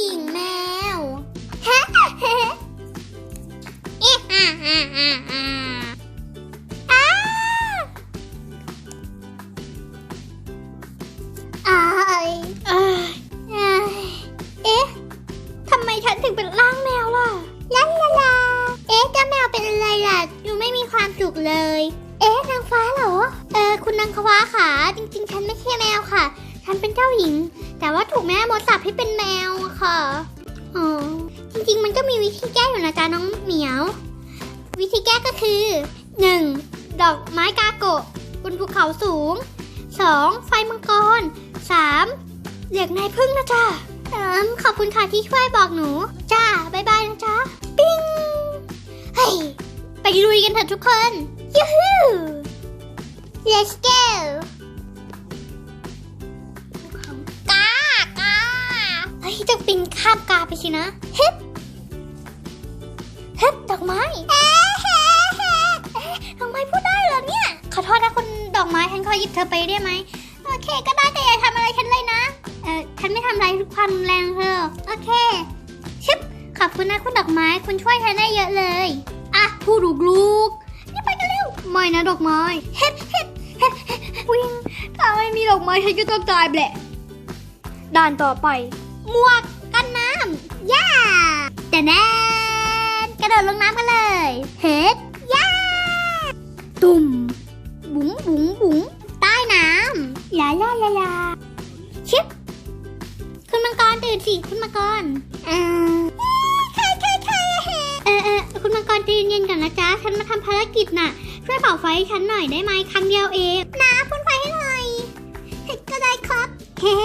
หญิงแมวฮะเอ๊ะอ่าอ่าอ่าอ่าอายอายอายเอ๊ะ ทำไมฉันถึงเป็นร่างแมวล่ะลาลาลา เอ๊ะเจ้าแมวเป็นอะไรล่ะดูไม่มีความสุขเลย เอ๊ะ นางฟ้าเหรอ เออ คุณนางฟ้าค่ะ จริง ๆ ฉันไม่ใช่แมวค่ะ ฉันเป็นเจ้าหญิง แต่ว่าถูกแม่มดสับให้เป็นแมวอะค่ะ อ๋อ จริงๆ มันก็มีวิธีแก้อยู่นะจ๊ะน้องเหมียว วิธีแก้ก็คือ 1. ดอกไม้กาโกะบนภูเขาสูง 2. ไฟมังกร 3. เหลือกนายพึ่งนะจ๊ะเอมขอบคุณค่ะที่ช่วยบอกหนู จ้าบายบายนะจ๊ะ ปิ้ง เฮ้ย ไปลุยกันเถอะทุกคนยูฮู let's go สินะเฮ็ดเฮ็ดดอกไม้ดอกไม้พูดได้เหรอเนี่ย ขอโทษนะคุณดอกไม้ฉันขอหยิบเธอไปได้ไหมโอเค ก็ได้แต่อย่าทำอะไรฉันเลยนะเออฉันไม่ทำอะไรทุกความแรงเธอโอเค ชิปขอบคุณนะคุณดอกไม้คุณช่วยฉันได้เยอะเลยอะผู้ดูกลูกนี่ไปกันเร็วไม่นะดอกไม้เฮ็ดเฮ็ดเฮ็ดเฮ็ดวิ่งถ้าไม่มีดอกไม้ฉันก็ต้องตายแหละด่านต่อไปหมวก แต่แน่นกระโดดลงน้ำกันเลยเฮ็ดย่าตุ่ม บุ๋งบุ๋งบุ๋งใต้น้ำลาลาลาลาชิปคุณมังกรตื่นสิคุณมังกรเออใครใครใครเออเออคุณมังกรใจเย็นๆก่อนนะจ๊ะฉันมาทำภารกิจน่ะช่วยเป่าไฟให้ฉันหน่อยได้ไหมครั้งเดียวเองนะพ่นไฟให้หน่อยเฮ้ยก็ได้ครับเฮ้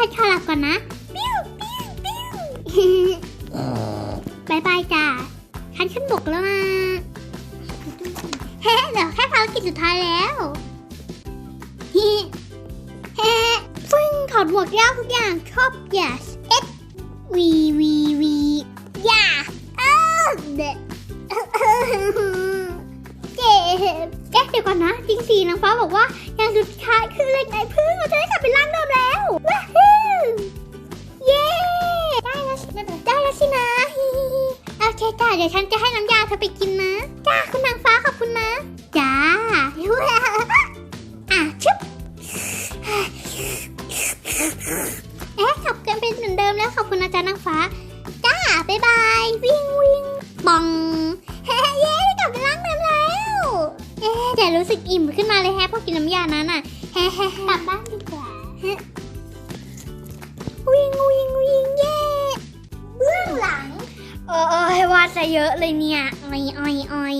งั้นฉันขอหลับก่อนนะปิ้วปิ้วปิ้วบายบายจ้าฉันขึ้นบกแล้วนะเฮ้เดี๋ยวแค่ภารกิจสุดท้ายแล้วเฮ้เฮ้ฟึ่งถอดหมวกยากทุกอย่างชอบ yes เอ็ดวีวีวีย่าเออเด็ดเจ็บเอ๊ะเดี๋ยวก่อนนะ จริงสีนางฟ้าบอกว่าอย่างสุดท้ายคือ จ้าเดี๋ยวฉันจะให้น้ำยาเธอไปกินนะ จ้าคุณนางฟ้าขอบคุณนะ จ้าอะชึบเอ๊ะกลับกันเป็นเหมือนเดิมแล้วขอบคุณนะจ๊ะนางฟ้า จ้าบ๊ายบายวิ่งวิ่งบองเฮ้เย้ได้กลับเป็นร่างเดิมแล้วเอ๊ะแต่รู้สึกอิ่มขึ้นมาเลยแฮะพอกินน้ำยานั้นอะเฮ้เฮ้กลับบ้านดีกว่าเฮ้วิ่งวิ่งวิ่งเย้ เออให้วาดซะเยอะเลยเนี่ยอ้อยอ้อยอ้อย